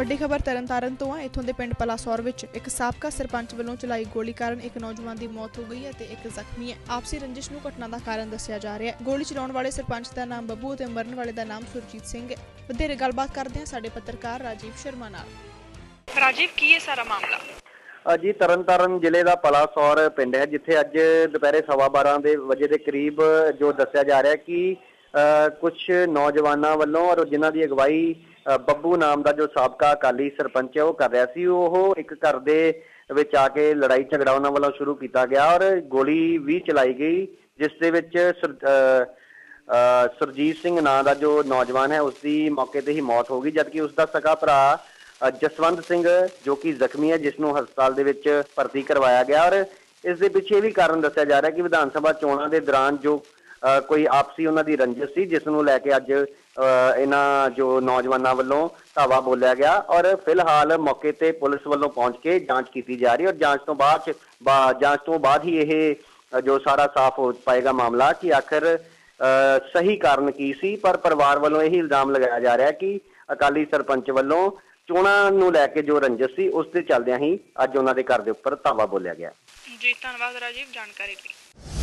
ਵੱਡੀ ਖਬਰ ਤਰਨਤਾਰਨ ਤੋਂ ਹੈ ਇੱਥੋਂ ਦੇ ਪਿੰਡ ਪਲਾਸੌਰ ਵਿੱਚ ਇੱਕ ਸਾਬਕਾ ਸਰਪੰਚ ਵੱਲੋਂ ਚਲਾਈ ਗੋਲੀ ਕਾਰਨ ਇੱਕ ਨੌਜਵਾਨ ਦੀ ਮੌਤ ਹੋ ਗਈ ਹੈ ਤੇ ਇੱਕ ਜ਼ਖਮੀ ਹੈ। ਆਪਸੀ ਰੰਜਿਸ਼ ਨੂੰ ਘਟਨਾ ਦਾ ਕਾਰਨ ਦੱਸਿਆ ਜਾ ਰਿਹਾ ਹੈ। ਗੋਲੀ ਚਲਾਉਣ ਵਾਲੇ ਸਰਪੰਚ ਦਾ ਨਾਮ ਬੱਬੂ ਤੇ ਮਰਨ ਵਾਲੇ ਦਾ ਨਾਮ ਸੁਰਜੀਤ ਸਿੰਘ ਹੈ। ਵਧੇਰੇ ਗੱਲਬਾਤ ਕਰਦੇ ਹਾਂ ਸਾਡੇ ਪੱਤਰਕਾਰ ਰਾਜੀਵ ਸ਼ਰਮਾ ਨਾਲ। ਰਾਜੀਵ ਕੀ ਹੈ ਸਾਰਾ ਮਾਮਲਾ? ਅਜੀ ਤਰਨਤਾਰਨ ਜ਼ਿਲ੍ਹੇ ਦਾ ਪਲਾਸੌਰ ਪਿੰਡ ਹੈ ਜਿੱਥੇ ਅੱਜ ਦੁਪਹਿਰੇ 12:30 ਦੇ ਵਜੇ ਦੇ ਕਰੀਬ ਜੋ ਦੱਸਿਆ ਜਾ ਰਿਹਾ ਕਿ ਕੁਝ ਨੌਜਵਾਨਾਂ ਵੱਲੋਂ ਔਰ ਜਿਨ੍ਹਾਂ ਦੀ ਅਗਵਾਈ ਬੱਬੂ ਨਾਮ ਦਾ ਜੋ ਸਾਬਕਾ ਅਕਾਲੀ ਸਰਪੰਚ ਹੈ, ਉਹ ਕਰ ਰਿਹਾ ਸੀ। ਉਹ ਇੱਕ ਘਰ ਦੇ ਵਿੱਚ ਆ ਕੇ ਲੜਾਈ ਝਗੜਾ ਉਹਨਾਂ ਵੱਲੋਂ ਸ਼ੁਰੂ ਕੀਤਾ ਗਿਆ ਔਰ ਗੋਲੀ ਵੀ ਚਲਾਈ ਗਈ, ਜਿਸ ਦੇ ਵਿੱਚ ਸੁਰ- ਸੁਰਜੀਤ ਸਿੰਘ ਨਾਂ ਦਾ ਜੋ ਨੌਜਵਾਨ ਹੈ ਉਸ ਦੀ ਮੌਕੇ ਤੇ ਹੀ ਮੌਤ ਹੋ ਗਈ, ਜਦਕਿ ਉਸ ਦਾ ਸਕਾ ਭਰਾ ਜਸਵੰਤ ਸਿੰਘ, ਜੋ ਕਿ ਜ਼ਖਮੀ ਹੈ, ਜਿਸ ਨੂੰ ਹਸਪਤਾਲ ਦੇ ਵਿੱਚ ਭਰਤੀ ਕਰਵਾਇਆ ਗਿਆ ਔਰ ਇਸ ਦੇ ਪਿੱਛੇ ਵੀ ਕਾਰਨ ਦੱਸਿਆ ਜਾ ਰਿਹਾ ਕਿ ਵਿਧਾਨ ਸਭਾ ਚੋਣਾਂ ਦੇ ਦੌਰਾਨ ਜੋ ਕੋਈ ਆਪਸੀ ਉਹਨਾਂ ਦੀ ਰੰਜਿਸ਼ ਸੀ, ਜਿਸ ਨੂੰ ਲੈ ਕੇ ਅੱਜ ਇਹਨਾਂ ਜੋ ਨੌਜਵਾਨਾਂ ਵੱਲੋਂ ਧਾਵਾ ਬੋਲਿਆ ਗਿਆ ਔਰ ਫਿਲਹਾਲ ਮੌਕੇ ਤੇ ਪੁਲਿਸ ਵੱਲੋਂ ਪਹੁੰਚ ਕੇ ਜਾਂਚ ਕੀਤੀ ਜਾ ਰਹੀ ਔਰ ਜਾਂਚ ਤੋਂ ਬਾਅਦ ਜਾਂਚ ਤੋਂ ਬਾਅਦ ਹੀ ਇਹ ਜੋ ਸਾਰਾ ਸਾਫ਼ ਹੋ ਪਾਏਗਾ ਮਾਮਲਾ ਕਿ ਆਖਰ ਸਹੀ ਕਾਰਨ ਕੀ ਸੀ, ਪਰ ਪਰਿਵਾਰ ਵੱਲੋਂ ਇਹ ਇਲਜ਼ਾਮ ਲਗਾਇਆ ਜਾ ਰਿਹਾ ਕਿ ਅਕਾਲੀ ਸਰਪੰਚ ਵੱਲੋਂ ਚੋਣਾਂ ਨੂੰ ਲੈ ਕੇ ਜੋ ਰੰਜਿਸ਼ ਸੀ, ਉਸ ਦੇ ਚੱਲਦਿਆਂ ਹੀ ਅੱਜ ਉਹਨਾਂ ਦੇ ਘਰ ਦੇ ਉੱਪਰ ਧਾਵਾ ਬੋਲਿਆ ਗਿਆ ਜੀ, ਧੰਨਵਾਦ ਰਾਜੀਵ, ਜਾਣਕਾਰੀ ਲਈ।